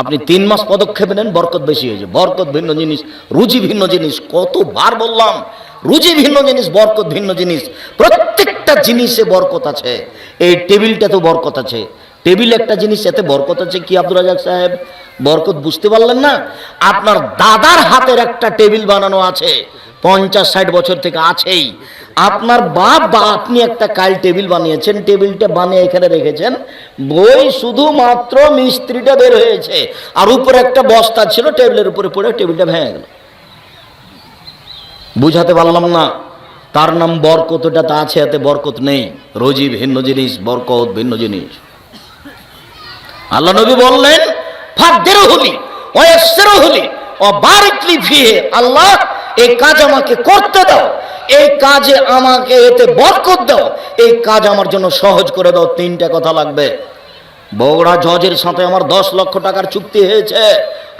আপনি তিন মাস পদক্ষেপ নেন, বরকত বেশি হয়েছে বরকত ভিন্ন জিনিস, রুজি ভিন্ন জিনিস, কতবার বললাম, রুজি ভিন্ন জিনিস, বরকত ভিন্ন জিনিস, প্রত্যেকটা জিনিসে বরকত আছে। এই টেবিলটাতেও বরকত আছে। টেবিল একটা জিনিস, এতে বরকত আছে কি আব্দুল রাজাক সাহেব? বরকত বুঝতে পারলেন না? আপনার দাদার হাতের একটা টেবিল বানানো আছে, পঞ্চাশ ষাট বছর থেকে আছেই। আপনার বাপ বা আপনি একটা কাল টেবিল বানিয়েছেন, টেবিলটা বানিয়ে এখানে রেখেছেন। বই শুধুমাত্র মিস্ত্রিটা বের হয়েছে, আর উপরে একটা বস্তা ছিল, টেবিলের উপরে পড়ে টেবিলটা ভেঙে গেল। বুঝাতে পারলাম না, তার নাম বরকত ওটাতে আছে, এতে বরকত নেই। রোজি ভিন্ন জিনিস, বরকত ভিন্ন জিনিস। আল্লাহ নবী বললেন ফাদ্দেরও হলি ওয়েসেরও হলি, ও বারিকলি ফিহে, আল্লাহ, এই কাজ আমাকে করতে দাও। এই কাজে আমাকে এতে বরকত দাও। এই কাজ আমার জন্য সহজ করে দাও। তিনটা কথা লাগবে। বগুড়া জজের সাথে আমার দশ লক্ষ টাকার চুক্তি হয়েছে।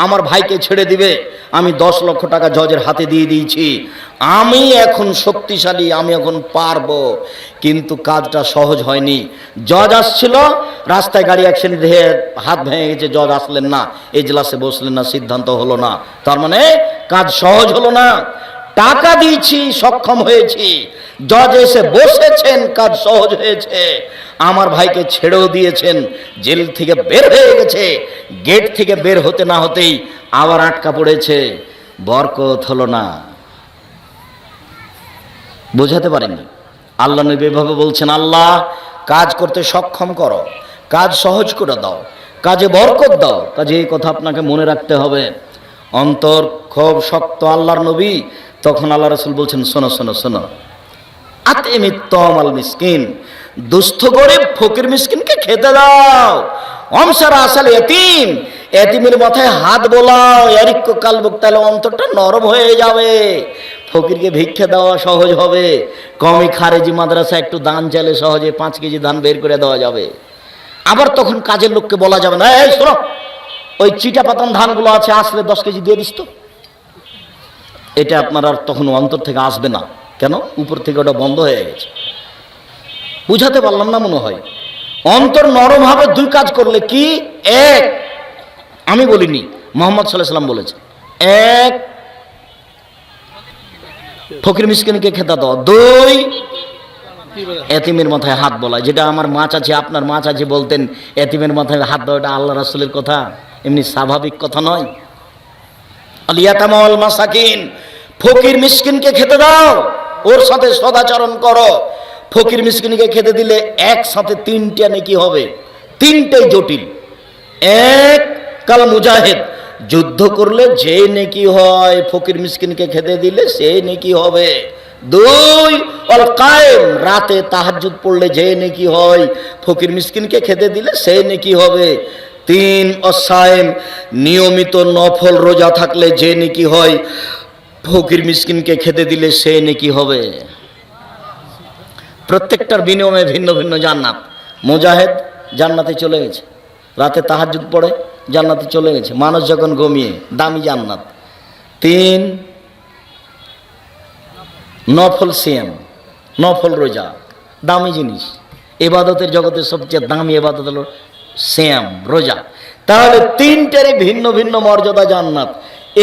আমার ভাইকে ছেড়ে দিবে, আমি দশ লক্ষ টাকা জজের হাতে দিয়ে দিয়েছি। আমি এখন শক্তিশালী, আমি এখন পারব। কিন্তু কাজটা সহজ হয়নি। জজ আসছিল, রাস্তায় গাড়ি অ্যাক্সিডেন্ট হয়ে হাত ভেঙে গেছে, জজ আসলেন না, এজলাসে বসলেন না, সিদ্ধান্ত হলো না। তার মানে কাজ সহজ হলো না। টাকা দিয়েছি, সক্ষম হয়েছি। জজ এসে বসেছেন, কাজ সহজ হয়েছে। আমার ভাইকে ছেড়েও দিয়েছেন, জেল থেকে বের হয়ে গেছে। গেট থেকে বের হতে না হতেই আবার আটকা পড়েছে। বরকত হলো না। বোঝাতে পারেননি? আল্লাহ নবী এভাবে বলছেন, আল্লাহ, কাজ করতে সক্ষম করো। কাজ সহজ করে দাও। কাজে বরকত দাও। কাজে এই কথা আপনাকে মনে রাখতে হবে। অন্তর খুব শক্ত আল্লাহর নবী, তখন আল্লাহ রসুল বলছেন, শোনো শোনো শোনো। আতেমিত্তম আল মিসকিন, দুস্থ গরিব ফকির মিসকিনকে খেতে দাও। অমসার আসাল এতিম এতিমের মাথায় হাত বোলাও এরিক্য কালবুক তাহলে অন্তরটা নরম হয়ে যাবে। ফকিরকে ভিক্ষা দেওয়া সহজ হবে। কমই খারেজি মাদ্রাসা, একটু দান চাইলে সহজে পাঁচ কেজি ধান বের করে দেওয়া যাবে। আবার তখন কাজের লোককে বলা যাবে না, এই শোনো ওই চিটা পাতান ধানগুলো আছে, আসলে দশ কেজি দিয়ে দিস তো। এটা আপনার আর তখন অন্তর থেকে আসবে না। কেন? উপর থেকে ওটা বন্ধ হয়ে গেছে। বুঝাতে পারলাম না মনে হয়। অন্তর নরম হবে, দুই কাজ করলে কি? এক, আমি বলিনি, মোহাম্মদ সাল্লাহ সাল্লাম বলেছে এক, ফকির মিসকিনকে খেতা দাও, দুই, এতিমের মাথায় হাত বলা যেটা আমার মাছ আছে, আপনার মাছ আছে বলতেন, এতিমের মাথায় হাত দেওয়া এটা আল্লাহ রাসুলের কথা। এমনি স্বাভাবিক কথা নয়। আলিয়াতামাল মাসাকিন, ফকির মিসকিনকে খেতে দাও, ওর সাথে সদাচরণ করো। ফকির মিসকিনকে খেতে দিলে একসাথে তিনটা নাকি হবে। তিনটাই জটিল। এক কাল মুজাহিদ, যুদ্ধ করলে যে নেকি হয়, ফকির মিসকিনকে খেতে দিলে সে নেকি হবে। দুই অল কায়েম রাতে তাহাজ্জুদ পড়লে যে নেকি হয়, ফকির মিসকিনকে খেতে দিলে সে নেকি হবে। তিন অসায়েম, নিয়মিত নফল রোজা থাকলে যে নেকি হয়, ফকির মিসকিনকে খেতে দিলে সে নেকি হবে। প্রত্যেকটার বিনিময়ে ভিন্ন ভিন্ন জান্নাত। মুজাহেদ জান্নাতে চলে গেছে। রাতে তাহাজুদ পড়ে, জান্নাতে চলে গেছে। মানুষ যখন ঘুমিয়ে, দামি জান্নাত। তিন, নফল সিয়াম, নফল রোজা, দামি জিনিস। এবাদতের জগতের সবচেয়ে দামি এবাদত হলো শ্যাম রোজা তাহলে তিনটারে ভিন্ন ভিন্ন মর্যাদা জান্নাত।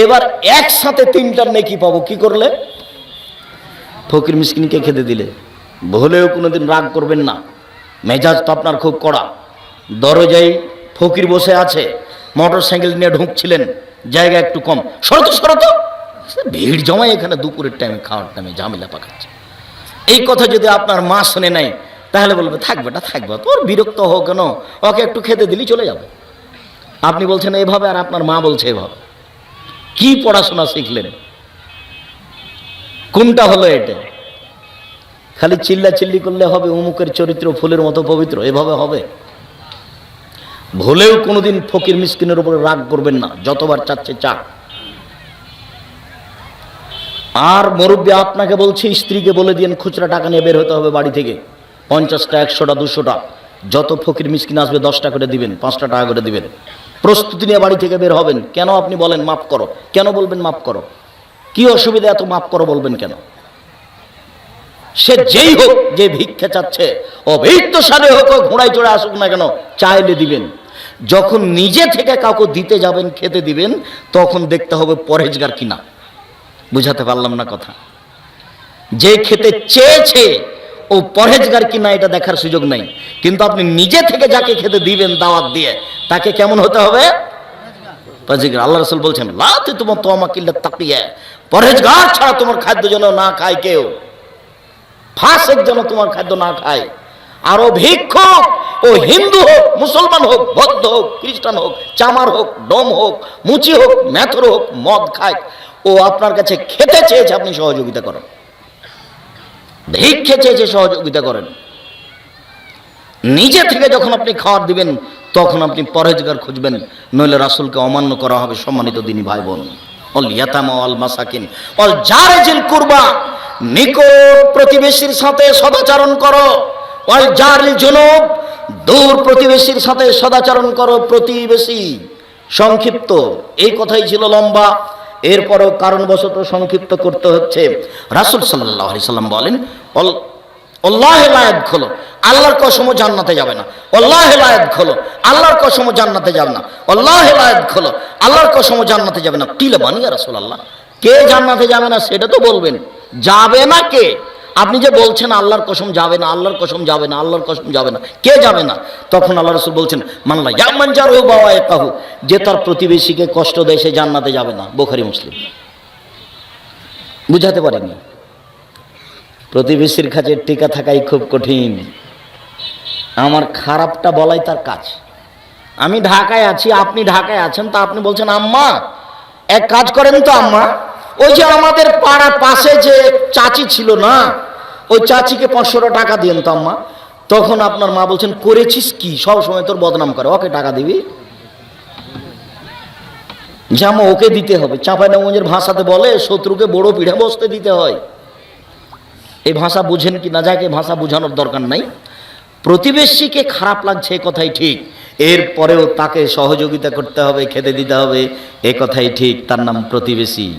এবার একসাথে তিনটার নেকি পাবো, কি করলে? ফকির মিসকিনকে খেতে দিলে। ভুলেও কোনোদিন রাগ করবেন না। মেজাজ তো আপনার খুব কড়া। দরজায় ফকির বসে আছে, মোটর সাইকেল নিয়ে ঢুকছিলেন, জায়গা একটু কম। শরত শরত ভিড় জমায় এখানে দুপুরের টাইমে খাওয়ার টাইমে ঝামেলা পাকাচ্ছে। এই কথা যদি আপনার মা শুনে নেয় তাহলে বলবে, থাকবে না, থাকবে তোর বিরক্ত হোক কেন? ওকে একটু খেতে দিলি চলে যাবে। আপনি বলছেন, এভাবে আর আপনার মা বলছে এভাবে। কি পড়াশোনা শিখলেন? কোনটা হলো এটা? খালি চিল্লা চিল্লি করলে হবে উমুকের চরিত্র ফুলের মতো পবিত্র, এভাবে হবে? ভুলেও কোনোদিন ফকির মিসকিনের উপরে রাগ করবেন না, যতবার চাচ্ছে চাক। আর মুরব্বী, আপনাকে বলছি, স্ত্রীকে বলে দিন, খুচরা টাকা নিয়ে বের হতে হবে বাড়ি থেকে। পঞ্চাশটা, একশোটা, দুশোটা। যত ফকির মিসকিন আসবে, দশটা করে দিবেন, পাঁচটা টাকা করে দিবেন। প্রস্তুতি নিয়ে বাড়ি থেকে বের হবেন। কেন আপনি বলেন মাফ করো? কেন বলবেন মাফ করো? কি অসুবিধা এত মাফ করো বলবেন কেন? সে যেই হোক, যে ভিক্ষা চাচ্ছে অভিজ্ঞ সারে হোক, ঘোড়ায় চড়ে আসুক না কেন, চাইলে দিবেন। যখন নিজে থেকে কাউকে দিতে যাবেন, খেতে দিবেন, তখন দেখতে হবে পরহেজগার কিনা। বুঝাতে পারলাম না কথা। যে খেতে চেয়েছে ও পরহেজগার কিনা এটা দেখার সুযোগ নাই। কিন্তু আপনি নিজে থেকে যাকে খেতে দিবেন দাওয়াত দিয়ে, তাকে কেমন হতে হবে? আল্লাহ রসুল বলছেন তোমার তো আমাকে তাকিয়ে। পরহেজগার ছাড়া তোমার খাদ্য যেন না খায় কেউ। ফাঁসের জন্য তোমার খাদ্য না খায়। আরও ভিক্ষুক, ও হিন্দু হোক, মুসলমান হোক, বৌদ্ধ হোক, খ্রিস্টান হোক, চামার হোক, ডোম হোক, মুচি হোক, ম্যাথর হোক, মদ খায়। ও আপনার কাছে খেতে চেয়েছে, আপনি সহযোগিতা করেন। ভিক্ষে চেয়েছে সহযোগিতা করেন। নিজে থেকে যখন আপনি খাবার দিবেন, তখন আপনি পরহেজগার খুঁজবেন, নইলে রাসূলকে অমান্য করা হবে সম্মানিত দিনী ভাই বোন প্রতিবেশীর সাথে সদাচরণ করো। প্রতিবেশীর সাথে সদাচরণ করো প্রতিবেশী। সংক্ষিপ্ত, এই কথাই ছিল লম্বা। এরপরেও কারণবশত সংক্ষিপ্ত করতে হচ্ছে। রাসুল সাল্লাহ সাল্লাম বলেন অল্লাহ লায়াত খোলো আল্লাহর কসমও জান্নাতে যাবে না। অল্লাহ লায়াত খোলো আল্লাহর কসমও জান্নাতে যাবে না। অল্লাহ লায়াত খোলো আল্লাহর কসমও জান্নাতে যাবে না। কিলে বানিয়া রাসুল আল্লাহ কে জান্নাতে যাবে না সেটা তো বলবেন। যাবে না কে? আপনি যে বলছেন আল্লাহর কসম যাবে না, আল্লাহর কসম যাবে না, আল্লাহর কসম যাবে না, কে যাবে না? তখন আল্লাহ রসুল বলছেন মানলা ইয়ামান যার ও বাবা এ কাহু যে তার প্রতিবেশীকে কষ্ট দেয় সে জান্নাতে যাবে না, বোখারি, মুসলিম। বুঝাতে পারেনি প্রতিবেশীর কাছে টিকা থাকাই খুব কঠিন। আমার খারাপটা বলাই তার কাজ। আমি ঢাকায় আছি, আপনি ঢাকায় আছেন, তা আপনি বলছেন, আম্মা, এক কাজ করেন তো আম্মা, ওই যে আমাদের পাড়ার পাশে যে চাচি ছিল না ওই চাচিকে পাঁচশোটা টাকা দিয়েন তো আম্মা। তখন আপনার মা বলছেন, করেছিস কি? সব সময় তোর বদনাম করে। ওকে টাকা দিবি? জামা ওকে দিতে হবে। চাঁপাইনগঞ্জের ভাষাতে বলে, শত্রুকে বড় পিঠে বসতে দিতে হয়। এই ভাষা বুঝেন কি না? যাকে ভাষা বোঝানোর দরকার নাই। প্রতিবেশীকে খারাপ লাগছে, এ কথাই ঠিক। এরপরেও তাকে সহযোগিতা করতে হবে, খেতে দিতে হবে, এ কথাই ঠিক। তার নাম প্রতিবেশী।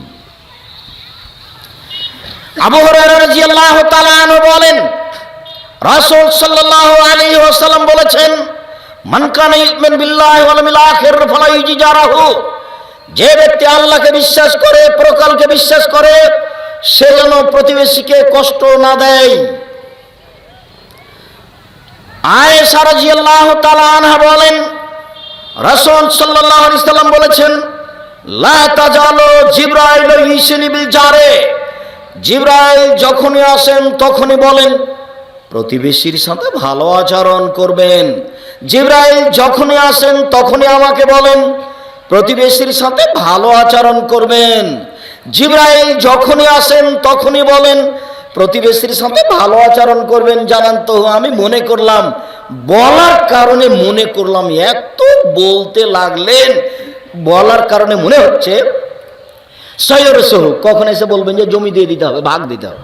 আবু তাআলা আনহু বলেন, রাসূল সাল্লাল্লাহু আলাইহি ওয়াসাল্লাম বলেছেন, মান কানা ইউমিন বিল্লাহি ওয়াল ইয়াউমিল আখির ফালা ইউজিজারাহু যে ব্যক্তি আল্লাহকে বিশ্বাস করে, প্রকালকে বিশ্বাস করে, সে যেন প্রতিবেশীকে কষ্ট না দেয়। আয়েশা রাদিয়াল্লাহু তাআলা আনহা বলেন, রাসূল সাল্লাল্লাহু আলাইহি সাল্লাম বলেছেন, লা তাজালু জিবরাইল ইসনি বিল জারে জিবরাইল যখনই আসেন, তখনই বলেন, প্রতিবেশীর সাথে ভালো আচরণ করবেন। জিবরাইল যখনই আসেন, তখনই আমাকে বলেন, প্রতিবেশীর সাথে ভালো আচরণ করবেন। জিবরাইল যখনই আসেন, তখনই বলেন, প্রতিবেশীর সাথে ভালো আচরণ করবেন। জানান তো, আমি মনে করলাম, বলার কারণে মনে করলাম, এত বলতে লাগলেন, বলার কারণে মনে হচ্ছে সৈয়র সহু কখন এসে বলবেন যে জমি দিয়ে দিতে হবে, ভাগ দিতে হবে?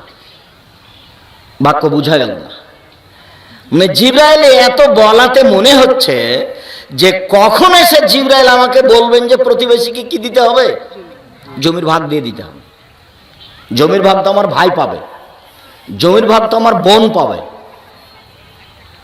বাক্য বুঝা গেল না। মানে জিব্রাইলে এত বলাতে মনে হচ্ছে যে কখন এসে জিব্রাইল আমাকে বলবেন যে প্রতিবেশীকে কি দিতে হবে? জমির ভাগ দিয়ে দিতে হবে। জমির ভাগ তো আমার ভাই পাবে। জমির ভাগ তো আমার বোন পাবে।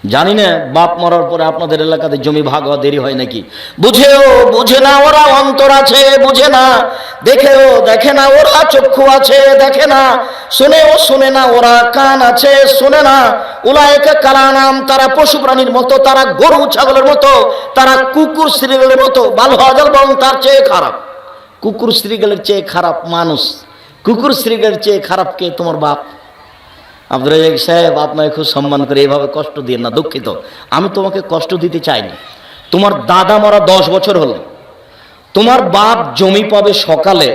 জানি না, বাপ মরার পরে আপনাদের এলাকাতে জমি ভাগ হওয়া দেরি হয় নাকি? বুঝেও বুঝে না ওরা অন্তর আছে, বুঝে না। দেখেও দেখে না ওরা, চক্ষু আছে, দেখে না। শুনেও শুনে না ওরা, কান আছে, শুনে না। উলায়কে কালানাম, তারা পশু প্রাণীর মতো, তারা গরু ছাগলের মতো, তারা কুকুর শ্রীগলের মতো। ভালো হাজার বরং তার চেয়ে খারাপ। কুকুর শ্রীগলের চেয়ে খারাপ মানুষ। কুকুর শ্রীগলের চেয়ে খারাপ কে? তোমার বাপ। আব্দুল রাজাক সাহেব আপনাকে খুব সম্মান করে এভাবে কষ্ট দিয়ে না, দুঃখিত। আমি তোমাকে কষ্ট দিতে চাইনি। তোমার দাদা মরা দশ বছর হলো। তোমার বাপ জমি পাবে সকালে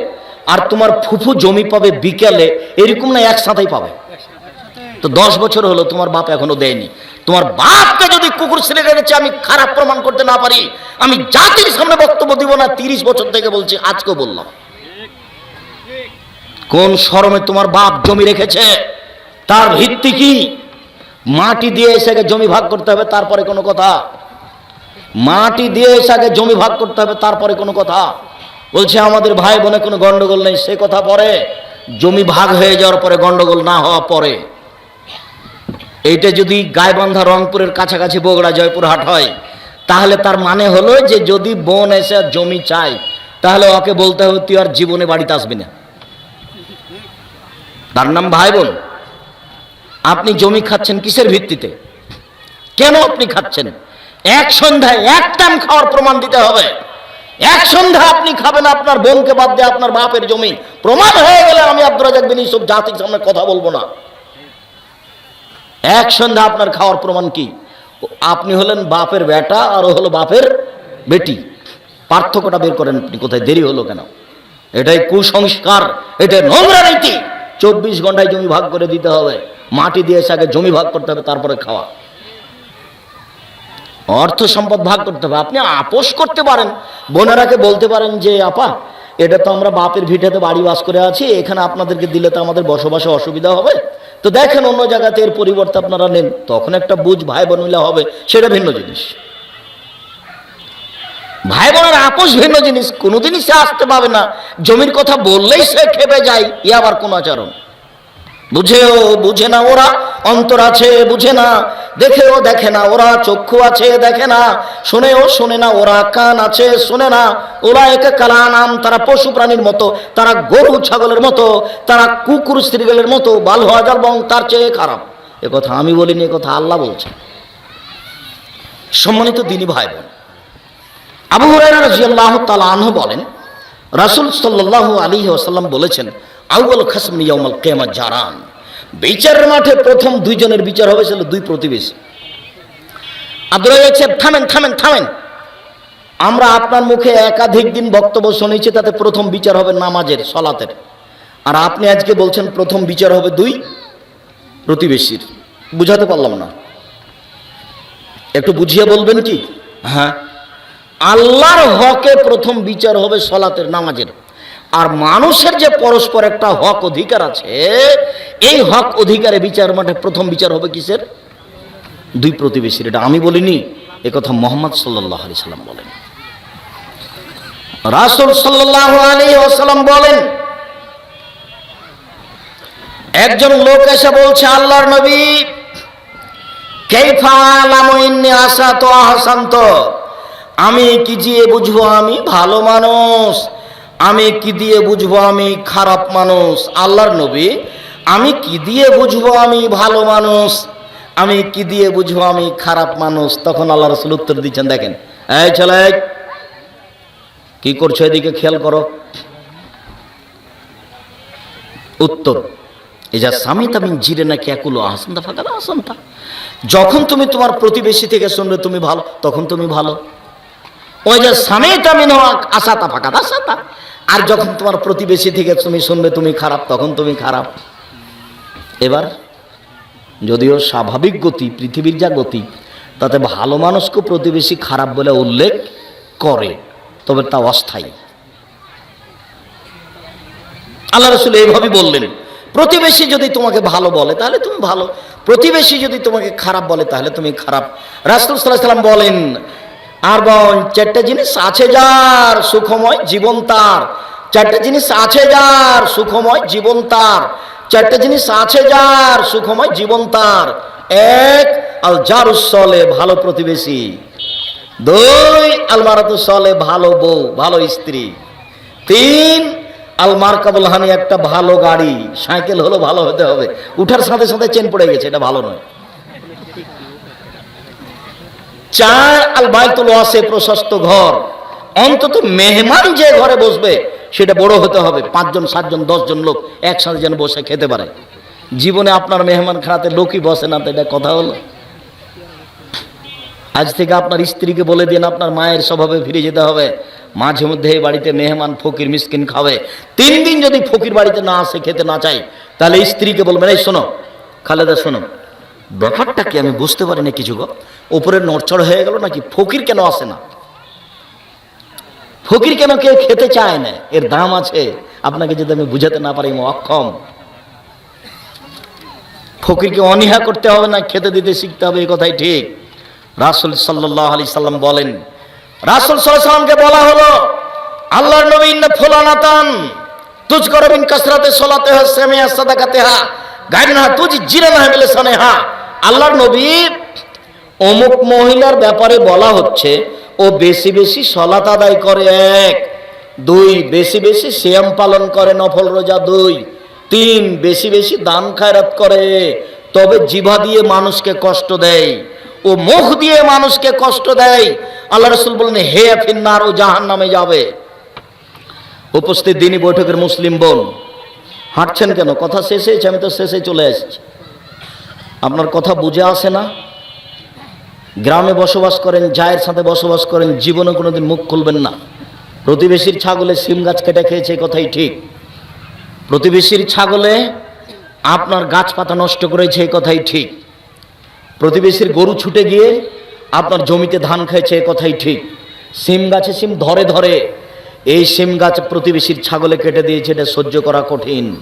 আর তোমার ফুফু জমি পাবে বিকেলে, এরকম না একসাথেই পাবে? তো দশ বছর হলো, তোমার বাপ এখনও দেয়নি। তোমার বাপকে যদি কুকুর ছেলে রেখেছে আমি খারাপ প্রমাণ করতে না পারি। আমি জাতির সামনে বক্তব্য দিব না, তিরিশ বছর থেকে বলছি, আজকেও বললাম। কোন শরমে তোমার বাপ জমি রেখেছে? তার ভিত্তি কি? মাটি দিয়ে এসে আগে জমি ভাগ করতে হবে, তারপরে কোনো কথা। মাটি দিয়ে এসে আগে জমি ভাগ করতে হবে, তারপরে কোনো কথা। বলছে, আমাদের ভাই বোনে কোনো গন্ডগোল নেই, সে কথা পরে। জমি ভাগ হয়ে যাওয়ার পরে গন্ডগোল না হওয়া পরে। এইটা যদি গাইবান্ধা রংপুরের কাছাকাছি বগুড়া জয়পুরহাট হয়, তাহলে তার মানে হলো যে যদি বোন এসে জমি চায়, তাহলে ওকে বলতে হবে, তুই আর জীবনে বাড়িতে আসবি না। তার নাম ভাই বোন। আপনি জমি খাচ্ছেন কিসের ভিত্তিতে? কেন আপনি খাচ্ছেন? এক সন্ধ্যায় এক টাইম খাওয়ার প্রমাণ দিতে হবে। এক সন্ধ্যা আপনি খাবেন আপনার বোনকে বাদ দিয়ে আপনার বাপের জমি। প্রমাণ হয়ে গেলে আমি আব্দুল রাজাক বিন ইসব জাতির সামনে কথা বলব না। এক সন্ধ্যা আপনার খাওয়ার প্রমাণ কি? আপনি হলেন বাপের বেটা আর হলো বাপের বেটি। পার্থক্যটা বের করেন আপনি, কোথায় দেরি হলো কেন? এটাই কুসংস্কার এটা নোংরা নীতি। চব্বিশ ঘন্টায় জমি ভাগ করে দিতে হবে। মাটি দিয়ে এসে আগে জমি ভাগ করতে হবে, তারপরে খাওয়া। অর্থ সম্পদ ভাগ করতে হবে। আপনি আপোষ করতে পারেন। বোনেরাকে বলতে পারেন যে, আপা, এটা তো আমরা বাপের ভিটেতে বাড়ি বাস করে আছি, এখানে আপনাদেরকে দিলে তো আমাদের বসবাসে অসুবিধা হবে। তো দেখেন অন্য জায়গাতে এর পরিবর্তে আপনারা নেন। তখন একটা বুঝ ভাই বোন হবে, সেটা ভিন্ন জিনিস। ভাই বোনের, আপোষ ভিন্ন জিনিস, কোনোদিনই সে আসতে পাবে না। জমির কথা বললেই সে খেপে যায় ই আবার কোন আচরণ? বুঝেও বুঝে না ওরা, অন্তর আছে বুঝে না। দেখেও দেখে না ওরা, চক্ষু আছে দেখে না। শুনেও শোনে না ওরা, কান আছে শুনে না। ওরা একে কালা নাম, তারা পশু প্রাণীর মতো, তারা গরু ছাগলের মতো, তারা কুকুর স্ত্রীগলের মতো, বাল হাজার বং, তার চেয়ে খারাপ। এ কথা আমি বলিনি কথা আল্লাহ বলছে সম্মানিত দিনী ভাই বোন আবু হুরায়রা রাদিয়াল্লাহু তাআলা আনহু বলেন, রাসূল সাল্লাল্লাহু আলাইহি ওয়াসাল্লাম বলেছেন, আউয়াল খাসম ইয়াউমাল কিয়ামত জারান। বিচারের মাঠে প্রথম দুইজনের বিচার হবে ছিল দুই প্রতিবেশী। আব্দুল সাহেব থামেন থামেন থামেন। আমরা আপনার মুখে একাধিক দিন বক্তব্য শুনেছি, তাতে প্রথম বিচার হবে নামাজের, সলাতের। আর আপনি আজকে বলছেন প্রথম বিচার হবে দুই প্রতিবেশীর। বুঝাতে পারলাম না। একটু বুঝিয়ে বলবেন কি? হ্যাঁ। আল্লাহর হকে প্রথম বিচার হবে সলাতের নামাজের। আর মানুষের যে পরস্পর একটা হক অধিকার আছে, এই হক অধিকারে বিচার মাঠে প্রথম বিচার হবে কিসের? দুই প্রতিবেশীর। এটা আমি বলিনি কথা মোহাম্মদ সাল্লাহ আলি সাল্লাম বলেন। রাসুল সাল্লাহ আলী ওসাল্লাম বলেন, একজন লোক এসে বলছে, আল্লাহর নবী কেফা লামইন্নি আশা তো আহসান্ত? আমি কি দিয়ে বুঝব আমি? ভালো মানুষ। আমি কি দিয়ে বুঝব আমি? খারাপ মানুষ। আল্লাহর নবী, আমি কি দিয়ে বুঝব আমি? ভালো মানুষ। আমি কি দিয়ে বুঝব আমি? খারাপ মানুষ। তখন আল্লাহ রসুল উত্তর দিচ্ছেন, দেখেন। এই ছেলে, কি করছ এদিকে খেয়াল করো। উত্তর যা স্বামী তামি জিরে নাকি একুলো আসান্তা ফাঁকা আসান্তা যখন তুমি তোমার প্রতিবেশী থেকে শুনবে, তুমি ভালো, তখন তুমি ভালো। ওই যে স্বামী তামি আশাতা ফাঁকা, আশাতা। আর যখন তোমার প্রতিবেশী থেকে তুমি শুনবে তুমি খারাপ, তখন তুমি খারাপ। এবার, যদিও স্বাভাবিক গতি, পৃথিবীর যা গতি, তাতে ভালো মানুষকে প্রতিবেশী খারাপ বলে উল্লেখ করে, তবে তা অস্থায়ী। আল্লাহ রসুল এইভাবে বললেন, প্রতিবেশী যদি তোমাকে ভালো বলে, তাহলে তুমি ভালো। প্রতিবেশী যদি তোমাকে খারাপ বলে, তাহলে তুমি খারাপ। রাসুল সাল্লাহ সাল্লাম বলেন আর বল চারটা জিনিস আছে যার, সুখময় জীবন তার। চারটা জিনিস আছে যার, সুখময় জীবন তার। চারটা জিনিস আছে যার, সুখময় জীবন তার। এক আল যার উৎসলে ভালো প্রতিবেশী। দুই আলমারাতু সলে ভালো বউ, ভালো স্ত্রী। তিন আলমার কাবুল হানি একটা ভালো গাড়ি। সাইকেল হলো ভালো হতে হবে। উঠার সাথে সাথে চেন পড়ে গেছে, এটা ভালো নয়। চার আল বাইতুল ওয়াসে প্রশস্ত ঘর। অন্তত মেহমান যে ঘরে বসবে, সেটা বড় হতে হবে। পাঁচজন, সাতজন, দশজন লোক একসাথে যেন বসে খেতে পারে। জীবনে আপনার মেহমান খানাতে লোকই বসে না, তো এটা কথা হলো? আজ থেকে আপনার স্ত্রীকে বলে দিন, আপনার মায়ের স্বভাবে ফিরে যেতে হবে। মাঝে মধ্যে এই বাড়িতে মেহমান ফকির, মিসকিন খাবে। তিন দিন যদি ফকির বাড়িতে না আসে, খেতে না চাই তাহলে স্ত্রীকে বলবেন, এই শোনো, খালেদা, শোনো ব্যাপারটা কি আমি বুঝতে পারি না কিছু গো? ওপরে নড়চড় হয়ে গেল নাকি ফকির কেন আসে না? ফকির কেন কেউ খেতে চায় না? এর দাম আছে। আপনাকে যদি আমি বুঝাতে না পারি অক্ষম ফকিরকে অনীহা করতে হবে না, খেতে দিতে শিখতে হবে এই কথাই ঠিক। রাসুল সাল্লাহ আলি সাল্লাম বলেন, রাসুল সাল্লামকে বলা হলো, আল্লাহর নবী ইন্না ফুলানাতান তুজ করবিন কসরাতে সলাতে হা সেমিয়া সাদাকাতে হা গাইনা তুজ জিরানা মিলে সনে হা আল্লাহর নবী অমুক মহিলার ব্যাপারে বলা হচ্ছে, ও বেশি বেশি সলাত আদায় করে এক, দুই, বেশি বেশি শ্যাম পালন করে নফল রোজা দুই, তিন, বেশি বেশি দান খায়রাত করে, তবে জিভা দিয়ে মানুষকে কষ্ট দেয়, ও মুখ দিয়ে মানুষকে কষ্ট দেয়। আল্লাহ রসুল বললেন, হে ফিন্নার, ও জাহান নামে যাবে। উপস্থিত দিনী বৈঠকের মুসলিম বোন, হাঁটছেন কেন? কথা শেষ হয়েছে, আমি তো শেষে চলে এসেছি আপনার কথা বুঝে আসে না? গ্রামে বসবাস করেন, জায়ের সাথে বসবাস করেন, জীবনে কোনোদিন মুখ খুলবেন না। প্রতিবেশীর ছাগলে সিম গাছ কেটে খেয়েছে, এই কথাই ঠিক। প্রতিবেশীর ছাগলে আপনার গাছপাতা নষ্ট করেছে, এই কথাই ঠিক। প্রতিবেশীর গরু ছুটে গিয়ে আপনার জমিতে ধান খেয়েছে কথাই ঠিক। সিম গাছে সিম ধরে ধরে, এই সিম গাছ প্রতিবেশীর ছাগলে কেটে দিয়েছে, এটা সহ্য করা কঠিন।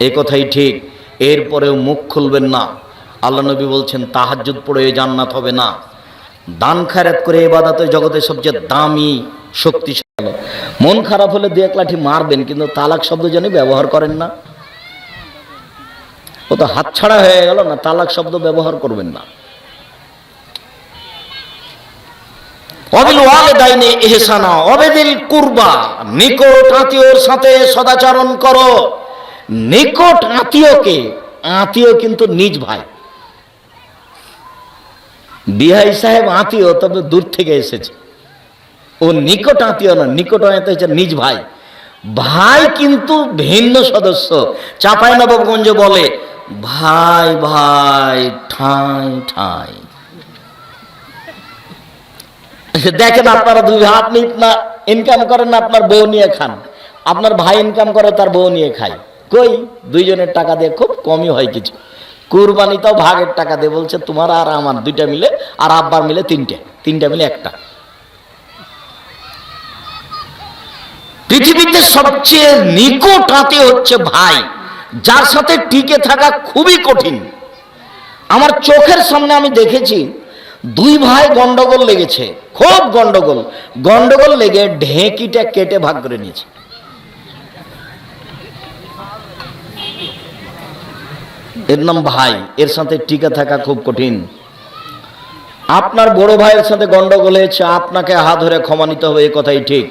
এ কথাই ঠিক। এরপরেও মুখ খুলবেন না। আল্লাহ নবী বলছেন, তাহাজ্জুদ পড়ে জান্নাত হবে না। দান খায়রাত করে এবাদত জগতের সবচেয়ে দামি, শক্তিশালী। মন খারাপ হলে দু এক লাঠি মারবেন, কিন্তু তালাক শব্দ যেন ব্যবহার করেন না। ও তো হাতছাড়া হয়ে গেল না, তালাক শব্দ ব্যবহার করবেন না। কুরবা। নিকট আত্মীয়র সাথে সদাচরণ করো। নিকট আত্মীয়কে, আত্মীয় কিন্তু নিজ ভাই। বিহাই সাহেব আত্মীয়, তবে দূর থেকে এসেছে। ও নিকট আত্মীয় না, নিকট আত্মীয় হচ্ছে নিজ ভাই। ভাই কিন্তু ভিন্ন সদস্য। চাপাই নবাবগঞ্জ বলে, ভাই ভাই, ঠাই ঠাই। দেখেন আপনারা দুই আপনি ইনকাম করেন আপনার বউ নিয়ে খান। আপনার ভাই ইনকাম করে, তার বউ নিয়ে খায়। কই? দুইজনের টাকা দিয়ে খুব কমই হয় কিছু। কুরবানিটাও ভাগের টাকা দিয়ে বলছে, তোমার আর আমার দুইটা মিলে আর আব্বার মিলে তিনটে। তিনটা মিলে একটা। পৃথিবীতে সবচেয়ে নিকট আত্মীয় হচ্ছে ভাই, যার সাথে টিকে থাকা খুবই কঠিন। আমার চোখের সামনে আমি দেখেছি, দুই ভাই গন্ডগোল লেগেছে, খুব গন্ডগোল। গন্ডগোল লেগে ঢেঁকিটা কেটে ভাগ করে নিয়েছে। এর নাম ভাই। এর সাথে টিকে থাকা খুব কঠিন। আপনার বড় ভাইয়ের সাথে গন্ডগোল হয়েছে, আপনাকে হাত ধরে ক্ষমা নিতে হবে, এ কথাই ঠিক।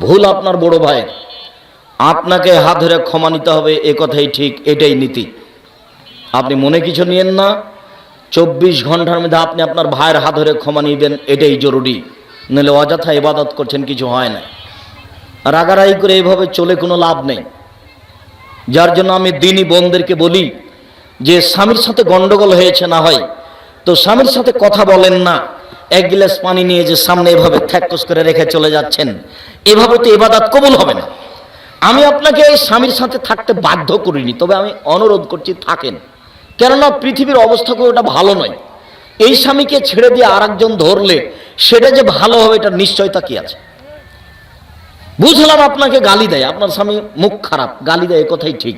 ভুল আপনার বড় ভাইয়ের। আপনাকে হাত ধরে ক্ষমা নিতে হবে, এ কথাই ঠিক, এটাই নীতি। আপনি মনে কিছু নিয়েন না। চব্বিশ ঘণ্টার মধ্যে আপনি আপনার ভাইয়ের হাত ধরে ক্ষমা নিবেন, এটাই জরুরি। নাহলে অযথা ইবাদত করছেন, কিছু হয় না। রাগারাগি করে এইভাবে চলে কোনো লাভ নেই। যার জন্য আমি দিনই বোনদেরকে বলি যে স্বামীর সাথে গন্ডগোল হয়েছে না হয়। তো স্বামীর সাথে কথা বলেন না। এক গ্লাস পানি নিয়ে যে সামনে এভাবে থ্যাকস করে রেখে চলে যাচ্ছেন, এভাবে তো এবাদাত কবুল হবে না। আমি আপনাকে এই স্বামীর সাথে থাকতে বাধ্য করিনি, তবে আমি অনুরোধ করছি থাকেন। কেননা পৃথিবীর অবস্থা খুব ওটা ভালো নয়। এই স্বামীকে ছেড়ে দিয়ে আর ধরলে সেটা যে ভালো হবে, এটা নিশ্চয়তা কি আছে? বুঝলাম আপনাকে গালি দেয়, আপনার স্বামী মুখ খারাপ, গালি দেয় কথাই ঠিক।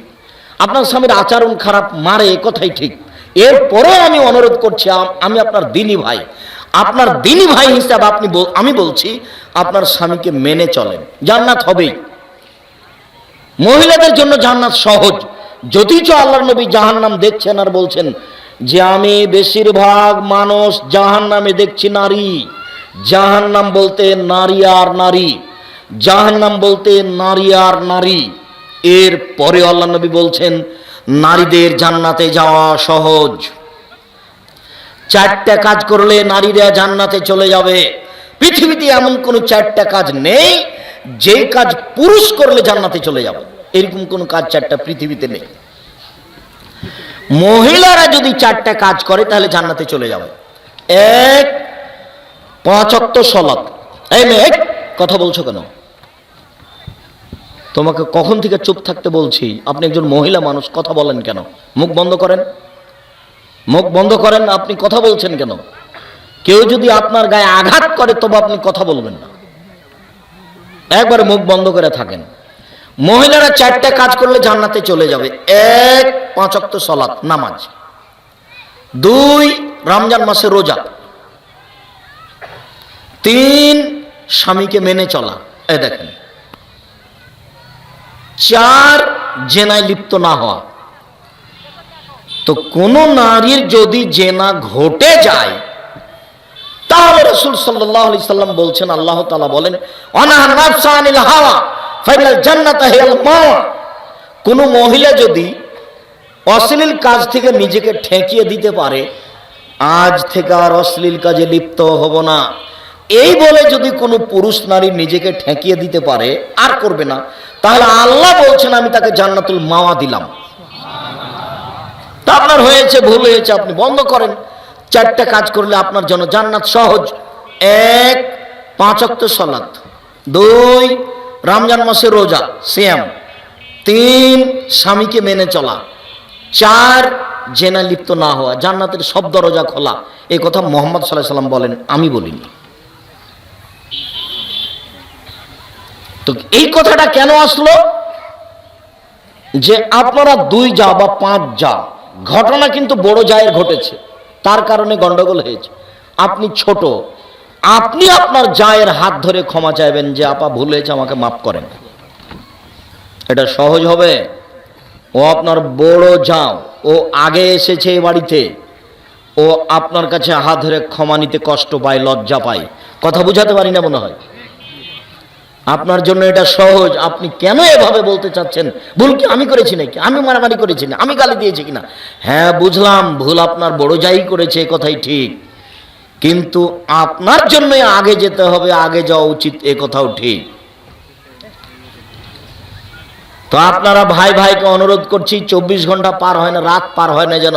আপনার স্বামীর আচরণ খারাপ, মারে কথাই ঠিক। এরপরেও আমি অনুরোধ করছি, আমি আপনার দিনী ভাই। আপনার দিনী ভাই হিসাবে আপনি আমি বলছি, আপনার স্বামীকে মেনে চলেন। জান্নাত হবেই। মহিলাদের জন্য জান্নাত সহজ। যদি যদিচ আল্লাহর নবী জাহান নাম দেখছেন আর বলছেন, যে আমি বেশিরভাগ মানুষ জাহান নামে দেখছি নারী। জাহান নাম বলতে নারী আর নারী। জাহান নাম বলতে নারী আর নারী। এর পরে আল্লাহ নবী বলছেন নারীদের জান্নাতে যাওয়া সহজ। চারটা কাজ করলে নারীরা জান্নাতে চলে যাবে। পৃথিবীতে এমন কোনো চারটা কাজ নেই যে কাজ পুরুষ করলে জান্নাতে চলে যাবে। এরকম কোনো কাজ চারটা পৃথিবীতে নেই। মহিলারা যদি চারটা কাজ করে তাহলে জান্নাতে চলে যাবে। এক পাঁচক্ত মেয়ে এই, কথা বলছো কেন? তোমাকে কখন থেকে চুপ থাকতে বলছি? আপনি একজন মহিলা মানুষ, কথা বলেন কেন? মুখ বন্ধ করেন। মুখ বন্ধ করেন আপনি কথা বলছেন কেন? কেউ যদি আপনার গায়ে আঘাত করে, তবে আপনি কথা বলবেন না। একবারে মুখ বন্ধ করে থাকেন। মহিলারা চারটে কাজ করলে জান্নাতে চলে যাবে। এক পাঁচক্ত সলাৎ নামাজ। দুই, রমজান মাসে রোজা। তিন, স্বামীকে মেনে চলা। এ দেখেন চার জেনায় লিপ্ত না হওয়া। তো কোন নারীর যদি জেনা ঘটে যায়, তাহলে রসুল সাল্লাম বলছেন, আল্লাহ তালা বলেন অনাহ নাফসা হাওয়া, ফাইনাল জান্নাত কোন মহিলা যদি অশ্লীল কাজ থেকে নিজেকে ঠেকিয়ে দিতে পারে, আজ থেকে আর অশ্লীল কাজে লিপ্ত হব না। এই বলে যদি কোনো পুরুষ নারী নিজেকে ঠেকিয়ে দিতে পারে, আর করবে না। তাহলে আল্লাহ বলছেন, আমি তাকে জান্নাতুল মাওয়া দিলাম। তা আপনার হয়েছে, ভুল হয়েছে, আপনি বন্ধ করেন। চারটা কাজ করলে আপনার জন্য জান্নাত সহজ। এক, পাঁচ অক্ত সলাৎ দুই, রমজান মাসে রোজা, সিয়াম। তিন, স্বামীকে মেনে চলা। চার জেনা লিপ্ত না হওয়া, জান্নাতের সব দরজা খোলা। এই কথা মোহাম্মদ সাল্লাহ সাল্লাম বলেন, আমি বলিনি। তো এই কথাটা কেন আসলো? যে আপনারা দুই যা বা পাঁচ যা, ঘটনা কিন্তু বড় জায়ের ঘটেছে, তার কারণে গন্ডগোল হয়েছে। আপনি ছোট, আপনি আপনার জায়ের হাত ধরে ক্ষমা চাইবেন যে, আপা, ভুল হয়েছে, আমাকে মাফ করেন। এটা সহজ হবে? ও আপনার বড় যাও ও আগে এসেছে এই বাড়িতে, ও আপনার কাছে হাত ধরে ক্ষমা নিতে কষ্ট পায়, লজ্জা পায়। কথা বুঝাতে পারি না মনে হয়। আপনার জন্য এটা সহজ। আপনি কেন এভাবে বলতে চাচ্ছেন? ভুল কি আমি করেছি নাকি? আমি মারামারি করেছি না। আমি গালি দিয়েছি কিনা? হ্যাঁ বুঝলাম, ভুল আপনার বড় যাই করেছে, এ কথাই ঠিক। কিন্তু আপনার জন্যই আগে যেতে হবে, আগে যাওয়া উচিত, এ কথাও ঠিক। তো আপনারা ভাই ভাইকে অনুরোধ করছি, চব্বিশ ঘণ্টা পার হয় না, রাত পার হয় না যেন।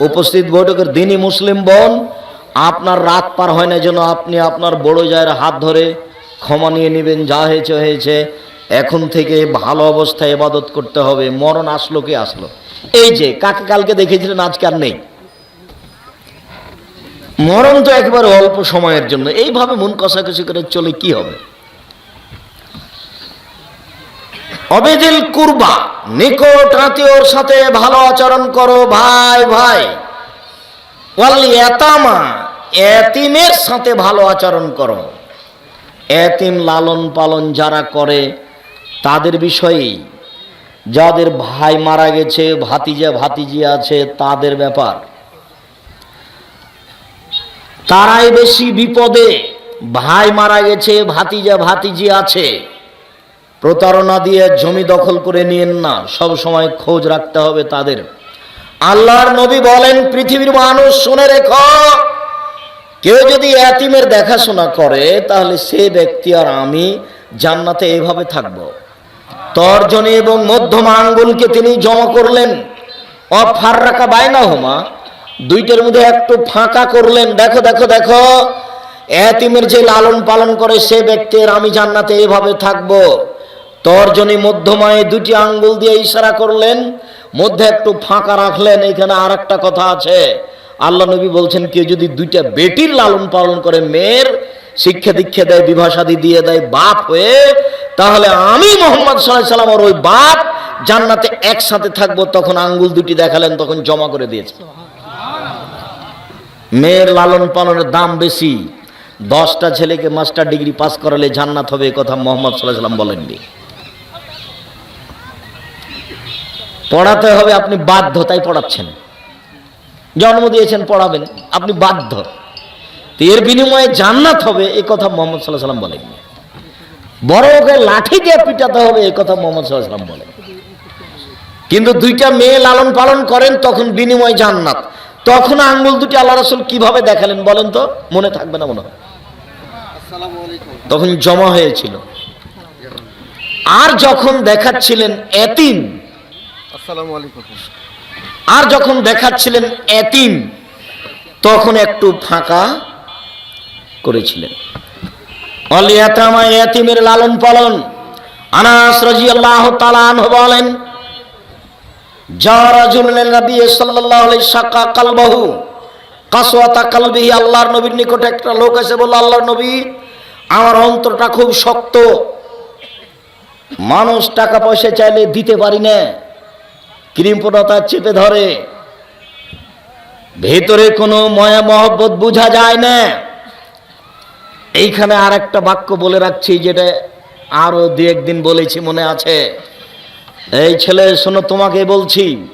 উপস্থিত বৈঠকের দিনই মুসলিম বোন, আপনার রাত পার হয় না যেন আপনি আপনার বড় জায়ের হাত ধরে ক্ষমা নিয়ে নেবেন, যা হয়েছে হয়েছে। এখন থেকে ভালো অবস্থায় ইবাদত করতে হবে, মরণ আসলো কি আসলো? এই যে, কাকে কালকে দেখেছিলেন আজকে আর নেই। মরণ তো একেবারে অল্প সময়ের জন্য, এইভাবে মন কষাকষি করে চলে কি হবে? অবেদিল কুরবা, নিকট আত্মীয়র সাথে ভালো আচরণ করো, ভাই ভাই। ওয়াল এতামা এতিমের সাথে ভালো আচরণ করো। এতিম লালন পালন যারা করে, তাদের বিষয়েই যাদের ভাই মারা গেছে, ভাতিজা, ভাতিজি আছে, তাদের ব্যাপার। তারাই বেশি বিপদে, ভাই মারা গেছে, ভাতিজা, ভাতিজি আছে। প্রতারণা দিয়ে জমি দখল করে নিয়েন না, সব সময় খোঁজ রাখতে হবে তাদের। আল্লাহর নবী বলেন, পৃথিবীর মানুষ শুনে রেখো কেউ যদি এতিমের দেখাশোনা করে, তাহলে সে ব্যক্তি আর আমি জান্নাতে এভাবে থাকব। তর্জনী এবং মধ্যমা আঙ্গুলকে তিনি জমা করলেন। অফার রাখা বাইনা হোমা দুইটার মধ্যে একটু ফাঁকা করলেন। দেখো দেখো দেখো, এতিমের যে লালন পালন করে, সে ব্যক্তির আমি জান্নাতে এভাবে থাকব। তর্জনী মধ্যমায় দুটি আঙ্গুল দিয়ে ইশারা করলেন, মধ্যে একটু ফাঁকা রাখলেন, এখানে আর একটা কথা আছে। আল্লাহ নবী বলছেন, কেউ যদি দুইটা বেটির লালন পালন করে, মেয়ের শিক্ষা দীক্ষা দেয় বিভাষাদি দিয়ে দেয়, বাপ হয়ে, তাহলে আমি মোহাম্মদ সাল্লাম আর ওই বাপ জান্নাতে একসাথে থাকব, তখন আঙ্গুল দুটি দেখালেন, তখন জমা করে দিয়েছে। মেয়ের লালন পালনের দাম বেশি। দশটা ছেলেকে মাস্টার ডিগ্রি পাস করালে জান্নাত হবে কথা মোহাম্মদ সাল্লাহ সাল্লাম বলেননি। পড়াতে হবে, আপনি বাধ্যতাই পড়াচ্ছেন। জন্ম দিয়েছেন পড়াবেন। আপনি বাধ্য। তো এর বিনিময়ে জান্নাত হবে এ কথা মোহাম্মদ সাল্লাহ সাল্লাম বলেননি বড় ওকে লাঠি দিয়ে পিটাতে হবে এ কথা মোহাম্মদ সাল্লাহ সাল্লাম বলেন। কিন্তু দুইটা মেয়ে লালন পালন করেন তখন বিনিময় জান্নাত। তখন আঙ্গুল দুটি আল্লাহ রসুল কীভাবে দেখালেন বলেন তো? মনে থাকবে না মনে হয়। তখন জমা হয়েছিল। আর যখন দেখাচ্ছিলেন এতিম আসসালামু আলাইকুম। আর যখন দেখাচ্ছিলেন এতিম, তখন একটু ফাঁকা করেছিলেন। অলিয়াতামা এতিমের লালন পালন। আনাস রাদিয়াল্লাহু তাআলা আনহু বলেন আল্লাহর নবীর নিকটে একটা লোক এসে বলল, আল্লাহর নবী, আমার অন্তরটা খুব শক্ত। মানুষ টাকা পয়সা চাইলে দিতে পারি না। কৃপণতা চেপে ধরে। ভেতরে কোনো ময়া মহব্বত বোঝা যায় না। এইখানে আর একটা বাক্য বলে রাখছি, যেটা আরও দু একদিন বলেছি মনে আছে। এই ছেলে, শোনো, তোমাকে বলছি,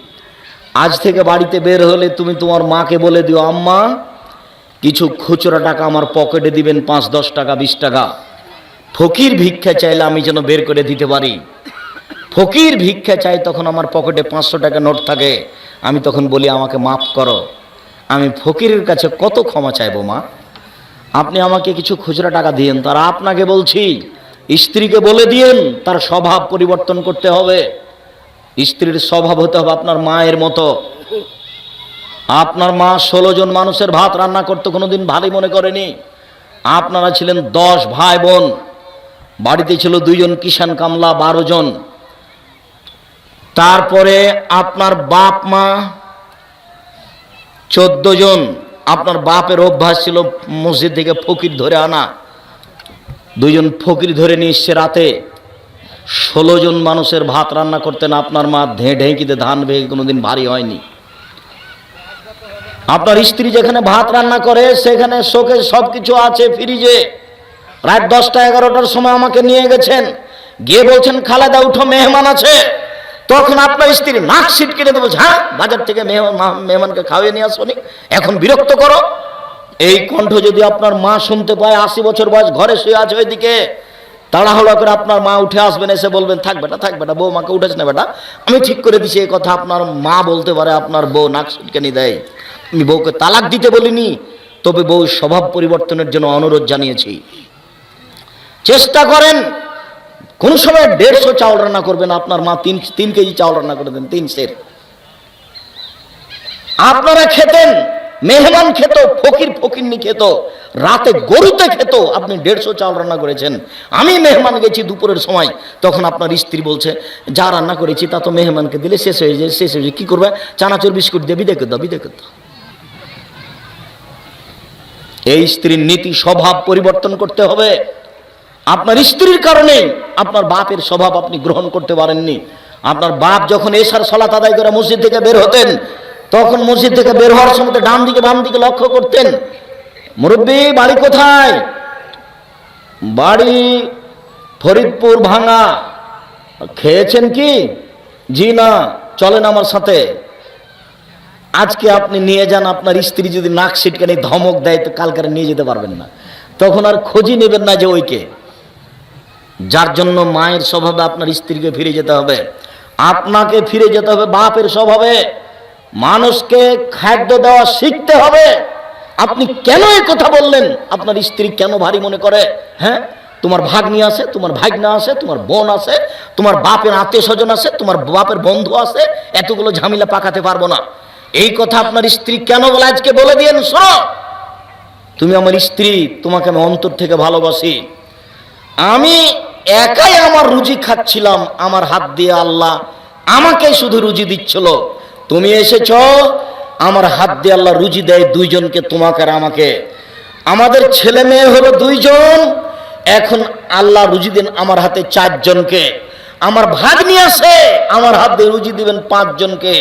আজ থেকে বাড়িতে বের হলে তুমি তোমার মাকে বলে দিও, আম্মা, কিছু খুচরা টাকা আমার পকেটে দিবেন, পাঁচ, দশ টাকা, বিশ টাকা। ফকির ভিক্ষা চাইলে আমি যেন বের করে দিতে পারি। ফকির ভিক্ষা চাই, তখন আমার পকেটে পাঁচশো টাকা নোট থাকে। আমি তখন বলি, আমাকে মাফ করো। আমি ফকিরের কাছে কত ক্ষমা চাইব, মা? আপনি আমাকে কিছু খুচরা টাকা দিয়েন, তার আপনাকে বলছি, স্ত্রীকে বলে দিয়েন, তার স্বভাব পরিবর্তন করতে হবে। স্ত্রীর স্বভাব হতে হবে আপনার মায়ের মতো। আপনার মা ষোলো জন মানুষের ভাত রান্না করতে কোনোদিন ভালোই মনে করেনি। আপনারা ছিলেন দশ ভাই বোন। বাড়িতে ছিল দুইজন কিষান কামলা, বারো জন। তারপরে আপনার বাপ মা চোদ্দ জন, আপনার বাপের অভ্যাস ছিল মসজিদ থেকে ফকির ধরে আনা। দুইজন ফকির ধরে নিয়ে এসছে রাতে। ষোলো জন মানুষের ভাত রান্না করতেন, আপনার মা ধে ঢেঁকিতে ধান ভেঙে কোনোদিন ভারী হয়নি। আপনার স্ত্রী যেখানে ভাত রান্না করে, সেখানে শোকে সব কিছু আছে ফ্রিজে। রাত দশটা এগারোটার সময় আমাকে নিয়ে গেছেন। গিয়ে বলছেন, খালেদা, উঠো, মেহমান আছে। তখন আপনার স্ত্রী নাক সিট কেটে দেবো হ্যাঁ বাজার থেকে মেহমানকে খাওয়িয়ে নিয়ে আসনি এখন বিরক্ত করো। এই কণ্ঠ যদি আপনার মা শুনতে পায়, আশি বছর বয়স, ঘরে শুয়ে আছে ওইদিকে, তাড়াহুড়া করে আপনার মা উঠে আসবেন, এসে বলবেন, থাক বেটা থাক বেটা বউ মাকে উঠেছে না বেটা। আমি ঠিক করে দিছি এই কথা, আপনার মা বলতে পারে, আপনার বউ নাক সিটকানি দেয়। আমি বউকে তালাক দিতে বলিনি, তবে বউ স্বভাব পরিবর্তনের জন্য অনুরোধ জানিয়েছি। চেষ্টা করেন কোন সময় দেড়শো চাউল রান্না করবেন, আপনার মা তিন তিন কেজি চাউল রান্না করে দেন, তিন সের। আপনারা খেতেন, মেহমান খেত, ফকির ফকিরনি খেত, রাতে গরুতে খেত, আপনি দেড়শো চাল রান্না করেছেন। আমি মেহমান গেছি দুপুরের সময়, তখন আপনার স্ত্রী বলছে, যা রান্না করেছি, তা তো মেহমানকে দিলে শেষ হয়ে যায়, শেষ হয়ে যায়, কী করবে? চানাচুর বিস্কুট দিয়ে বিদে দাও বিদে দাও। এই স্ত্রীর নীতি স্বভাব পরিবর্তন করতে হবে। আপনার স্ত্রীর কারণে আপনার বাপের স্বভাব আপনি গ্রহণ করতে পারেননি। আপনার বাপ যখন এসার সলাত আদায় করে মসজিদ থেকে বের হতেন, তখন মসজিদ থেকে বের হওয়ার সময় ডান দিকে, বাম দিকে লক্ষ্য করতেন। মুরব্বী, বাড়ি কোথায়? বাড়ি ফরিদপুর ভাঙা। খেয়েছেন কি? জি না চলেন আমার সাথে। আজকে আপনি নিয়ে যান, আপনার স্ত্রী যদি নাক সিটকানি ধমক দেয়, তো কালকারে নিয়ে যেতে পারবেন না। তখন আর খোঁজই নেবেন না যে ওইকে যার জন্য মায়ের স্বভাবে আপনার স্ত্রীকে ফিরে যেতে হবে। আপনাকে ফিরে যেতে হবে বাপের স্বভাবে। মানুষকে খাদ্য দেওয়া শিখতে হবে। আপনি কেন এই কথা বললেন? আপনার স্ত্রী কেন ভারী মনে করে? হ্যাঁ? তোমার ভাগ্নি আছে, তোমার ভাগনা আছে, তোমার বোন আছে, তোমার বাপের আত্মীয় স্বজন আছে, তোমার বাপের বন্ধু আছে, এতগুলো ঝামেলা পাকাতে পারব না। এই কথা আপনার স্ত্রী কেন বলে আজকে বলে দিয়েন, শোনো। তুমি আমার স্ত্রী, তোমাকে আমি অন্তর থেকে ভালোবাসি। আমি একাই আমার রুজি খাচ্ছিলাম, আমার হাত দিয়ে আল্লাহ আমাকে শুধু রুজি দিচ্ছিল। তুমি এসেছ, আমার হাত দিয়ে আল্লাহ রুজি দেয় দুইজনকে, তোমাকে আর আমাকে। আমাদের ছেলে মেয়ে হলো দুইজন, এখন আল্লাহ রুজি দেন আমার হাতে চারজনকে। আমার ভাগ্নি আছে, আমার হাত দিয়ে রুজি দিবেন পাঁচজনকে।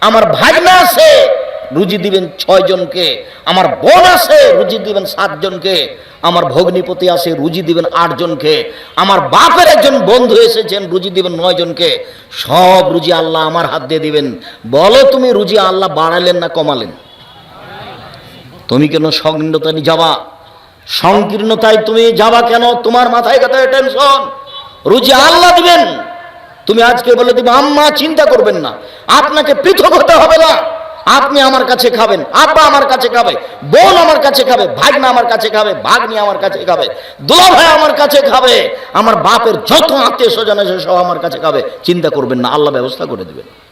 আমার ভাগনা আছে রুজি দিবেন ছয় জনকে, আমার বোন আছে রুজি দিবেন সাতজনকে আমার ভগ্নিপতি আছে রুজি দিবেন আটজনকে আমার বাপের একজন বন্ধু এসেছেন, রুজি দিবেন নয় জনকে, সব রুজি আল্লাহ আমার হাত দিয়ে দিবেন। বলো তুমি রুজি আল্লাহ বাড়ালেন না কমালেন? তুমি কেন সংকীর্ণতায় যাবা? সংকীর্ণতায় তুমি যাবা কেন? তোমার মাথায় কথায় টেনশন? রুজি আল্লাহ দিবেন। তুমি আজকে বলে দিবে, আম্মা, চিন্তা করবেন না। আপনাকে পৃথক হতে হবে না। আপনি আমার কাছে খাবেন আব্বা আমার কাছে খাবে, বোন আমার কাছে খাবে, ভাগনা আমার কাছে খাবে, ভাগ্নি আমার কাছে খাবে, দুলা ভাই আমার কাছে খাবে, আমার বাপের যত আত্মীয় স্বজন আছে সব আমার কাছে খাবে। চিন্তা করবেন না, আল্লাহ ব্যবস্থা করে দিবেন।